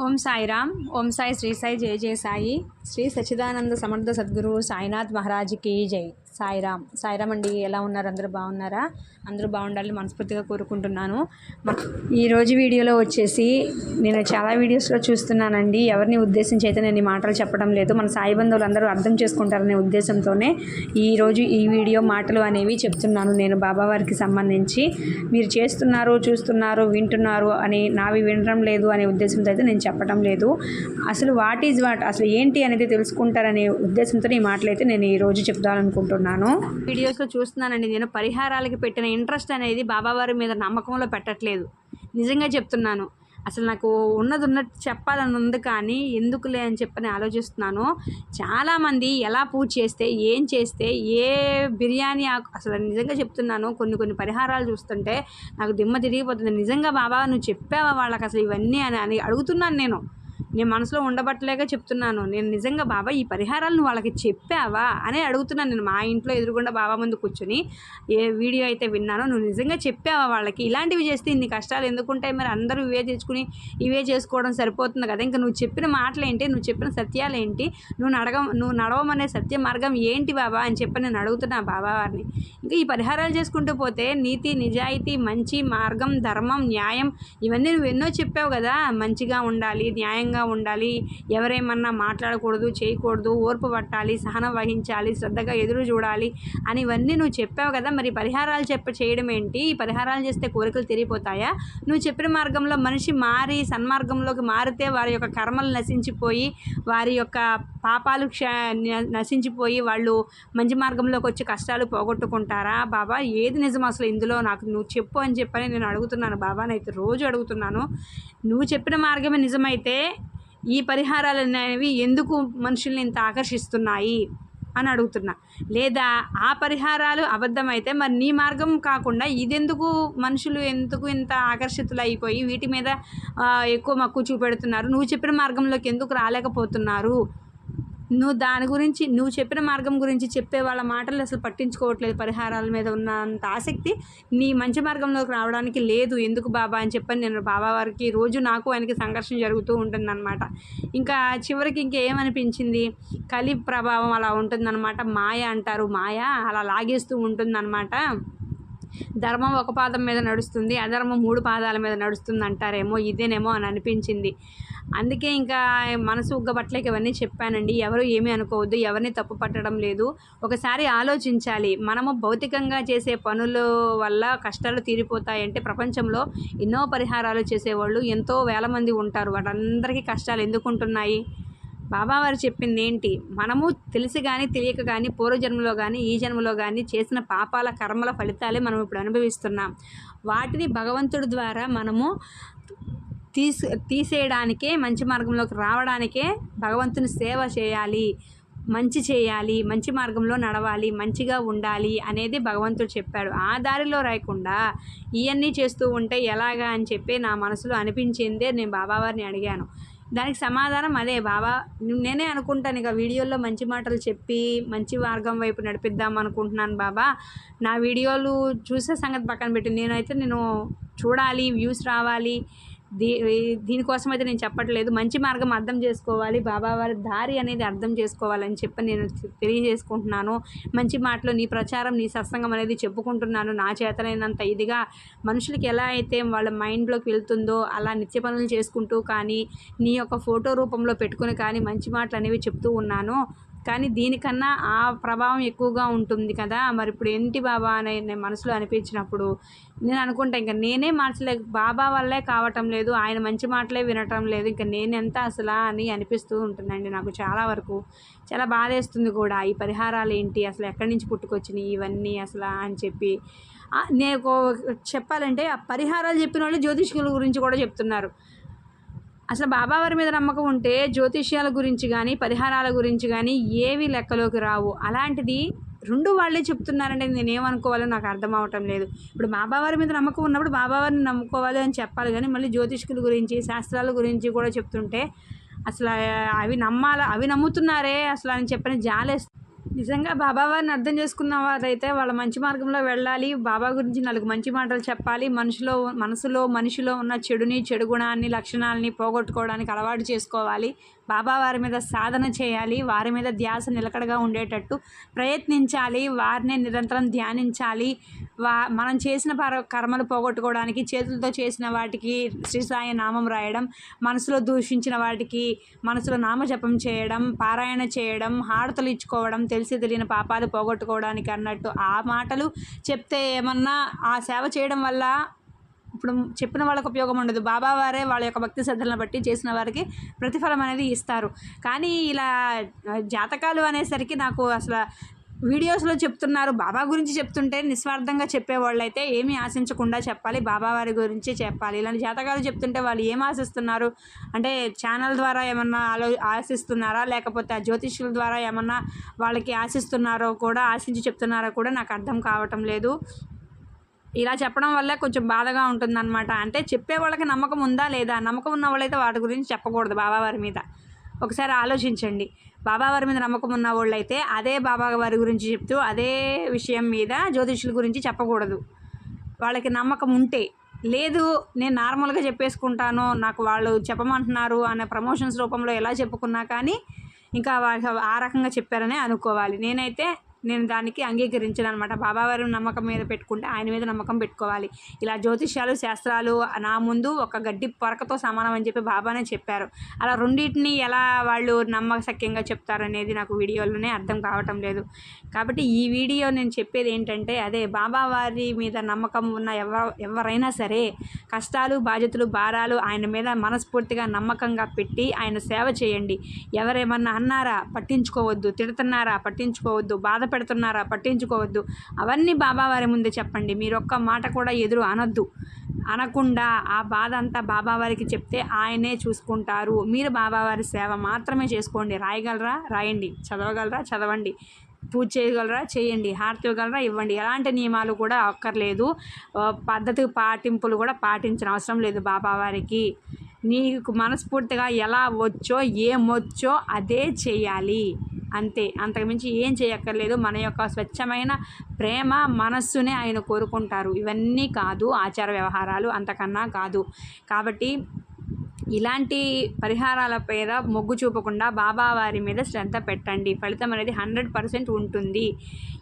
ఓం సాయిరామ్ ఓం సాయి శ్రీ సాయి జయ జయ సాయి. శ్రీ సచ్చిదానంద సమర్థ సద్గురు సాయినాథ్ మహారాజ్కి జై. సాయిరామ్. సాయిరామ్ అండి ఎలా ఉన్నారు? అందరూ బాగున్నారా? అందరూ బాగుండాలని మనస్ఫూర్తిగా కోరుకుంటున్నాను. ఈరోజు వీడియోలో వచ్చేసి నేను చాలా వీడియోస్లో చూస్తున్నానండి. ఎవరిని ఉద్దేశించి అయితే నేను ఈ మాటలు చెప్పడం లేదు. మన సాయి బంధువులు అందరూ అర్థం చేసుకుంటారనే ఉద్దేశంతోనే ఈరోజు ఈ వీడియో మాటలు అనేవి చెప్తున్నాను నేను బాబావారికి సంబంధించి. మీరు చేస్తున్నారు చూస్తున్నారు వింటున్నారు అని నావి వినడం లేదు అనే ఉద్దేశంతో అయితే నేను చెప్పడం లేదు. అసలు వాట్ ఈజ్ వాట్ అసలు ఏంటి అనేది తెలుసుకుంటారనే ఉద్దేశంతో ఈ మాటలు అయితే నేను ఈ రోజు చెప్దామనుకుంటున్నాను వీడియోస్లో చూస్తున్నానండి. నేను పరిహారాలకి పెట్టిన ఇంట్రెస్ట్ అనేది బాబావారి మీద నమ్మకంలో పెట్టట్లేదు. నిజంగా చెప్తున్నాను. అసలు నాకు ఉన్నది ఉన్నట్టు చెప్పాలని ఉంది కానీ ఎందుకులే అని చెప్పని ఆలోచిస్తున్నాను. చాలామంది ఎలా పూజ చేస్తే ఏం చేస్తే ఏ బిర్యానీ ఆకు అసలు నిజంగా చెప్తున్నాను. కొన్ని కొన్ని పరిహారాలు చూస్తుంటే నాకు దిమ్మ తిరిగిపోతుంది. నిజంగా బాబా నువ్వు చెప్పావా వాళ్ళకి అసలు ఇవన్నీ అని అని అడుగుతున్నాను నేను. నేను మనసులో ఉండబట్టలేక చెప్తున్నాను. నేను నిజంగా బాబా ఈ పరిహారాలను వాళ్ళకి చెప్పావా? అని అడుగుతున్నాను నేను మా ఇంట్లో ఎదురుగుండా బాబా ముందు కూర్చొని. ఏ వీడియో అయితే విన్నానో నువ్వు నిజంగా చెప్పావా వాళ్ళకి? ఇలాంటివి చేస్తే ఇన్ని కష్టాలు ఎందుకుంటాయి? మరి అందరూ ఇవే తెచ్చుకుని ఇవే చేసుకోవడం సరిపోతుంది కదా? ఇంకా నువ్వు చెప్పిన మాటలు ఏంటి నువ్వు చెప్పిన సత్యాలు ఏంటి నువ్వు నడగ నువ్వు నడవమనే సత్య మార్గం ఏంటి బాబా అని చెప్పి నేను అడుగుతున్నా బాబా వారిని. ఇంకా ఈ పరిహారాలు చేసుకుంటూ పోతే నీతి నిజాయితీ మంచి మార్గం ధర్మం న్యాయం ఇవన్నీ నువ్వు ఎన్నో చెప్పావు కదా? మంచిగా ఉండాలి న్యాయంగా ఉండాలి. ఎవరేమన్నా మాట్లాడకూడదు చేయకూడదు ఓర్పు పట్టాలి సహనం వహించాలి శ్రద్ధగా ఎదురు చూడాలి అని ఇవన్నీ నువ్వు చెప్పావు కదా. మరి పరిహారాలు చెప్ప చేయడం ఏంటి? ఈ పరిహారాలు చేస్తే కోరికలు తిరిగిపోతాయా నువ్వు చెప్పిన మార్గంలో మనిషి మారి సన్మార్గంలోకి మారితే వారి యొక్క కర్మలు నశించిపోయి వారి యొక్క పాపాలు క్ష నశించిపోయి వాళ్ళు మంచి మార్గంలోకి వచ్చి కష్టాలు పోగొట్టుకుంటారా? బాబా ఏది నిజం అసలు ఇందులో? నాకు నువ్వు చెప్పు అని చెప్పని నేను అడుగుతున్నాను బాబానైతే రోజు అడుగుతున్నాను. నువ్వు చెప్పిన మార్గమే నిజమైతే ఈ పరిహారాలు అనేవి ఎందుకు మనుషుల్ని ఇంత ఆకర్షిస్తున్నాయి అని అడుగుతున్నా. లేదా ఆ పరిహారాలు అబద్ధమైతే మరి నీ మార్గం కాకుండా ఇదెందుకు మనుషులు ఎందుకు ఇంత ఆకర్షితులు అయిపోయి వీటి మీద ఎక్కువ మక్కువ చూపెడుతున్నారు? నువ్వు చెప్పిన మార్గంలోకి ఎందుకు రాలేకపోతున్నారు? నువ్వు దాని గురించి నువ్వు చెప్పిన మార్గం గురించి చెప్పే వాళ్ళ మాటలు అసలు పట్టించుకోవట్లేదు పరిహారాల మీద ఉన్నంత ఆసక్తి నీ మంచి మార్గంలోకి రావడానికి లేదు. ఎందుకు బాబా అని చెప్పని నేను బాబా వారికి రోజు నాకు ఆయనకి సంఘర్షణ జరుగుతూ ఉంటుందన్నమాట. ఇంకా చివరికి ఇంకేమనిపించింది? కలి ప్రభావం అలా ఉంటుందన్నమాట. మాయ అంటారు. మాయ అలా లాగేస్తూ ఉంటుందన్నమాట. ధర్మం ఒక పాదం మీద నడుస్తుంది అధర్మం మూడు పాదాల మీద నడుస్తుంది అంటారేమో ఇదేనేమో అని అనిపించింది. అందుకే ఇంకా మనసు ఉగ్గబట్టలేక ఇవన్నీ చెప్పానండి. ఎవరు ఏమీ అనుకోవద్దు ఎవరిని తప్పు పట్టడం లేదు. ఒకసారి ఆలోచించాలి. మనము భౌతికంగా చేసే పనుల వల్ల కష్టాలు తీరిపోతాయంటే ప్రపంచంలో ఎన్నో పరిహారాలు చేసేవాళ్ళు ఎంతో వేల మంది ఉంటారు. వాటందరికీ కష్టాలు ఎందుకు ఉంటున్నాయి బాబావారు చెప్పింది ఏంటి మనము తెలిసి కానీ తెలియక కానీ పూర్వజన్మలో కానీ ఈ జన్మలో కానీ చేసిన పాపాల కర్మల ఫలితాలే మనం ఇప్పుడు అనుభవిస్తున్నాం. వాటిని భగవంతుడి ద్వారా మనము తీసి తీసేయడానికే మంచి మార్గంలోకి రావడానికే భగవంతుని సేవ చేయాలి. మంచి చేయాలి మంచి మార్గంలో నడవాలి మంచిగా ఉండాలి అనేది భగవంతుడు చెప్పాడు. ఆ దారిలో రాయకుండా ఇవన్నీ చేస్తూ ఉంటే ఎలాగా అని చెప్పి నా మనసులో అనిపించిందే నేను బాబావారిని అడిగాను. దానికి సమాధానం అదే బాబా నేనే అనుకుంటాను ఇక వీడియోలో మంచి మాటలు చెప్పి మంచి మార్గం వైపు నడిపిద్దాం అనుకుంటున్నాను బాబా నా వీడియోలు చూసే సంగతి పక్కన పెట్టి. నేనైతే నేను చూడాలి వ్యూస్ రావాలి. దీ దీనికోసం అయితే నేను చెప్పట్లేదు. మంచి మార్గం అర్థం చేసుకోవాలి. బాబా వారి దారి అనేది అర్థం చేసుకోవాలని చెప్పి నేను తెలియజేసుకుంటున్నాను. మంచి మాటలు నీ ప్రచారం నీ సత్సంగం అనేది చెప్పుకుంటున్నాను. నా చేతనైనంత ఇదిగా మనుషులకి ఎలా అయితే వాళ్ళ మైండ్లోకి వెళ్తుందో అలా నిత్య పనులు చేసుకుంటూ కానీ నీ యొక్క ఫోటో రూపంలో పెట్టుకుని కానీ మంచి మాటలు అనేవి చెప్తూ ఉన్నాను. కానీ దీనికన్నా ఆ ప్రభావం ఎక్కువగా ఉంటుంది కదా. మరి ఇప్పుడు ఏంటి బాబా అని నేను మనసులో అనిపించినప్పుడు నేను అనుకుంటా ఇంకా నేనే మార్చలే బాబా వల్లే కావటం లేదు ఆయన మంచి మాటలే వినటం లేదు ఇంకా నేనెంత అసలు అని అనిపిస్తూ ఉంటుందండి నాకు చాలా వరకు. చాలా బాధేస్తుంది కూడా ఈ పరిహారాలు ఏంటి అసలు ఎక్కడి నుంచి పుట్టుకొచ్చినాయి ఇవన్నీ అసలు అని చెప్పి. నేను చెప్పాలంటే ఆ పరిహారాలు చెప్పిన వాళ్ళు జ్యోతిష్కుల గురించి కూడా చెప్తున్నారు. అసలు బాబావారి మీద నమ్మకం ఉంటే జ్యోతిష్యాల గురించి కానీ పరిహారాల గురించి కానీ ఏవి లెక్కలోకి రావు. అలాంటిది రెండు వాళ్ళే చెప్తున్నారంటే నేను ఏమనుకోవాలో నాకు అర్థం అవటం లేదు. ఇప్పుడు బాబావారి మీద నమ్మకం ఉన్నప్పుడు బాబావారిని నమ్ముకోవాలి అని చెప్పాలి కానీ మళ్ళీ జ్యోతిష్కుల గురించి శాస్త్రాల గురించి కూడా చెప్తుంటే అసలు అవి నమ్మాల అవి నమ్ముతున్నారే అసలు అని చెప్పని జాలేస్తుంది నిజంగా బాబా వారిని అర్థం చేసుకున్న వారైతే వాళ్ళ మంచి మార్గంలో వెళ్ళాలి. బాబా గురించి నాలుగు మంచి మాటలు చెప్పాలి. మనుషులో మనసులో మనిషిలో ఉన్న చెడుని చెడు గుణాన్ని లక్షణాలని పోగొట్టుకోవడానికి అలవాటు చేసుకోవాలి. బాబా వారి మీద సాధన చేయాలి. వారి మీద ధ్యాస నిలకడగా ఉండేటట్టు ప్రయత్నించాలి. వారినే నిరంతరం ధ్యానించాలి. వా మనం చేసిన పర కర్మలు పోగొట్టుకోవడానికి చేతులతో చేసిన వాటికి శ్రీ సాయి నామం రాయడం మనసులో దూషించిన వాటికి మనసులో నామజపం చేయడం పారాయణ చేయడం హారతలు ఇచ్చుకోవడం తెలిసి తెలియని పాపాలు పోగొట్టుకోవడానికి అన్నట్టు ఆ మాటలు చెప్తే ఏమన్నా ఆ సేవ చేయడం వల్ల ఇప్పుడు చెప్పిన వాళ్ళకి ఉపయోగం ఉండదు. బాబావారే వాళ్ళ యొక్క భక్తి శ్రద్ధలను బట్టి చేసిన వారికి ప్రతిఫలం అనేది ఇస్తారు. కానీ ఇలా జాతకాలు అనేసరికి నాకు అసలు వీడియోస్లో చెప్తున్నారు. బాబా గురించి చెప్తుంటే నిస్వార్థంగా చెప్పేవాళ్ళు అయితే ఏమీ ఆశించకుండా చెప్పాలి. బాబా వారి గురించి చెప్పాలి. ఇలాంటి జాతకాలు చెప్తుంటే వాళ్ళు ఏం ఆశిస్తున్నారు? అంటే ఛానల్ ద్వారా ఏమన్నా ఆలో ఆశిస్తున్నారా? లేకపోతే ఆ జ్యోతిష్యుల ద్వారా ఏమన్నా వాళ్ళకి ఆశిస్తున్నారో కూడా ఆశించి చెప్తున్నారో కూడా నాకు అర్థం కావటం లేదు. ఇలా చెప్పడం వల్ల కొంచెం బాధగా ఉంటుందన్నమాట. అంటే చెప్పే వాళ్ళకి నమ్మకం ఉందా లేదా? నమ్మకం ఉన్న వాళ్ళైతే వాటి గురించి చెప్పకూడదు బాబావారి మీద. ఒకసారి ఆలోచించండి. బాబావారి మీద నమ్మకం ఉన్న వాళ్ళైతే అదే బాబావారి గురించి చెప్తూ అదే విషయం మీద జ్యోతిష్యుల గురించి చెప్పకూడదు. వాళ్ళకి నమ్మకం ఉంటే లేదు నేను నార్మల్గా చెప్పేసుకుంటాను నాకు వాళ్ళు చెప్పమంటున్నారు అనే ప్రమోషన్స్ రూపంలో ఎలా చెప్పుకున్నా కానీ ఇంకా వాళ్ళ ఆ రకంగా చెప్పారనే అనుకోవాలి. నేనైతే నేను దానికి అంగీకరించను అనమాట బాబావారి నమ్మకం మీద పెట్టుకుంటే ఆయన మీద నమ్మకం పెట్టుకోవాలి. ఇలా జ్యోతిష్యాలు శాస్త్రాలు నా ముందు ఒక గడ్డి పొరకతో సమానం అని చెప్పి బాబానే చెప్పారు. అలా రెండింటిని ఎలా వాళ్ళు నమ్మశక్యంగా చెప్తారనేది నాకు వీడియోలోనే అర్థం కావటం లేదు. కాబట్టి ఈ వీడియో నేను చెప్పేది ఏంటంటే అదే బాబావారి మీద నమ్మకం ఉన్న ఎవ ఎవరైనా సరే కష్టాలు బాధ్యతలు భారాలు ఆయన మీద మనస్ఫూర్తిగా నమ్మకంగా పెట్టి ఆయన సేవ చేయండి. ఎవరేమన్నా అన్నారా పట్టించుకోవద్దు తిడుతున్నారా పట్టించుకోవద్దు బాధ పెడుతున్నారా? పట్టించుకోవద్దు. అవన్నీ బాబావారి ముందే చెప్పండి. మీరు ఒక్క మాట కూడా ఎదురు అనొద్దు. అనకుండా ఆ బాధ అంతా బాబావారికి చెప్తే ఆయనే చూసుకుంటారు. మీరు బాబావారి సేవ మాత్రమే చేసుకోండి. రాయగలరా? రాయండి. చదవగలరా? చదవండి. పూజ చేయగలరా? చేయండి. హారతి ఇవ్వగలరా? ఇవ్వండి. ఎలాంటి నియమాలు కూడా అక్కర్లేదు. పద్ధతి పాటింపులు కూడా పాటించిన అవసరం లేదు బాబావారికి. నీకు మనస్ఫూర్తిగా ఎలా వచ్చో ఏమొచ్చో అదే చేయాలి. అంతే. అంతకుమించి ఏం చేయక్కర్లేదు. మన యొక్క స్వచ్ఛమైన ప్రేమ మనస్సునే ఆయన కోరుకుంటారు. ఇవన్నీ కాదు ఆచార వ్యవహారాలు. అంతకన్నా కాదు. కాబట్టి ఇలాంటి పరిహారాల మీద మొగ్గు చూపకుండా బాబా వారి మీద శ్రద్ధ పెట్టండి. ఫలితం అనేది హండ్రెడ్ పర్సెంట్ ఉంటుంది.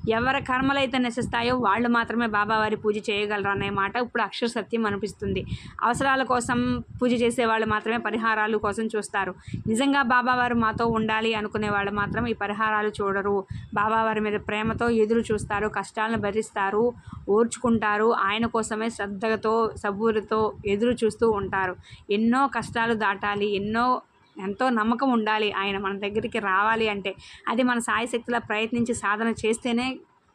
ఎవరి కర్మలైతే నశిస్తాయో వాళ్ళు మాత్రమే బాబావారి పూజ చేయగలరు అనే మాట ఇప్పుడు అక్షర సత్యం అనిపిస్తుంది. అవసరాల కోసం పూజ చేసే వాళ్ళు మాత్రమే పరిహారాలు కోసం చూస్తారు. నిజంగా బాబావారు మాతో ఉండాలి అనుకునే వాళ్ళు మాత్రం ఈ పరిహారాలు చూడరు. బాబావారి మీద ప్రేమతో ఎదురు చూస్తారు కష్టాలను భరిస్తారు ఓర్చుకుంటారు. ఆయన కోసమే శ్రద్ధతో సబూరితో ఎదురు చూస్తూ ఉంటారు. ఎన్నో కష్టాలు దాటాలి ఎన్నో ఎంతో నమ్మకం ఉండాలి. ఆయన మన దగ్గరికి రావాలి అంటే అది మన సాయశక్తిలా ప్రయత్నించి సాధన చేస్తేనే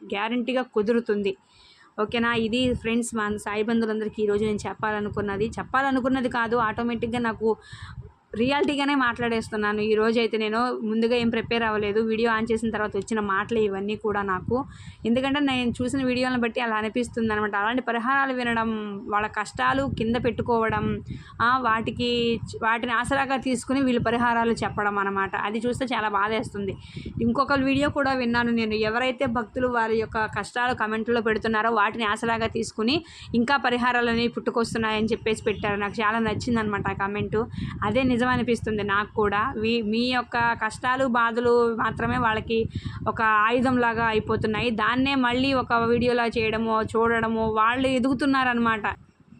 గ్యారంటీగా కుదురుతుంది. ఓకేనా? ఇది ఫ్రెండ్స్ మన సాయి బంధువులందరికీ ఈరోజు నేను చెప్పాలనుకున్నది. చెప్పాలనుకున్నది కాదు ఆటోమేటిక్గా నాకు రియాలిటీగానే మాట్లాడేస్తున్నాను. ఈ అయితే నేను ముందుగా ఏం ప్రిపేర్ అవ్వలేదు. వీడియో ఆన్ చేసిన తర్వాత వచ్చిన మాటలు ఇవన్నీ కూడా నాకు. ఎందుకంటే నేను చూసిన వీడియోలను బట్టి అలా అనిపిస్తుంది అనమాట అలాంటి పరిహారాలు వినడం వాళ్ళ కష్టాలు కింద పెట్టుకోవడం వాటికి వాటిని ఆసరాగా తీసుకుని వీళ్ళు పరిహారాలు చెప్పడం అనమాట అది చూస్తే చాలా బాధేస్తుంది. ఇంకొక వీడియో కూడా విన్నాను నేను. ఎవరైతే భక్తులు వారి యొక్క కష్టాలు కమెంట్లో పెడుతున్నారో వాటిని ఆసరాగా తీసుకుని ఇంకా పరిహారాలు అనేవి పుట్టుకొస్తున్నాయని చెప్పేసి పెట్టారు. నాకు చాలా నచ్చింది అనమాట ఆ కమెంటు. అదే నిజం అనిపిస్తుంది నాకు కూడా. మీ మీ యొక్క కష్టాలు బాధలు మాత్రమే వాళ్ళకి ఒక ఆయుధం లాగా అయిపోతున్నాయి. దాన్నే మళ్ళీ ఒక వీడియోలా చేయడమో చూడడమో వాళ్ళు ఎదుగుతున్నారనమాట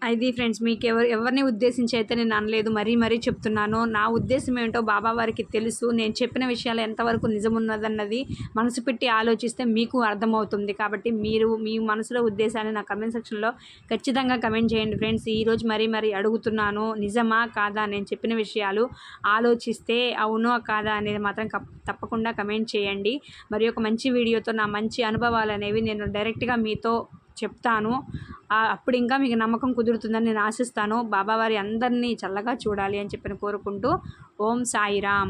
అది ఫ్రెండ్స్ మీకు ఎవరు ఎవరిని ఉద్దేశించి అయితే నేను అనలేదు మరీ మరీ చెప్తున్నాను. నా ఉద్దేశం ఏంటో బాబా వారికి తెలుసు. నేను చెప్పిన విషయాలు ఎంతవరకు నిజమున్నదన్నది మనసు పెట్టి ఆలోచిస్తే మీకు అర్థమవుతుంది. కాబట్టి మీరు మీ మనసులో ఉద్దేశాన్ని నా కమెంట్ సెక్షన్లో ఖచ్చితంగా కమెంట్ చేయండి ఫ్రెండ్స్. ఈరోజు మరీ మరీ అడుగుతున్నాను నిజమా కాదా నేను చెప్పిన విషయాలు ఆలోచిస్తే అవునో కాదా అనేది మాత్రం కప్- తప్పకుండా కమెంట్ చేయండి. మరి ఒక మంచి వీడియోతో నా మంచి అనుభవాలు అనేవి నేను డైరెక్ట్గా మీతో చెప్తాను. అప్పుడు ఇంకా మీకు నమ్మకం కుదురుతుందని నేను ఆశిస్తాను. బాబావారి అందరినీ చల్లగా చూడాలి అని చెప్పి కోరుకుంటూ ఓం సాయిరామ్.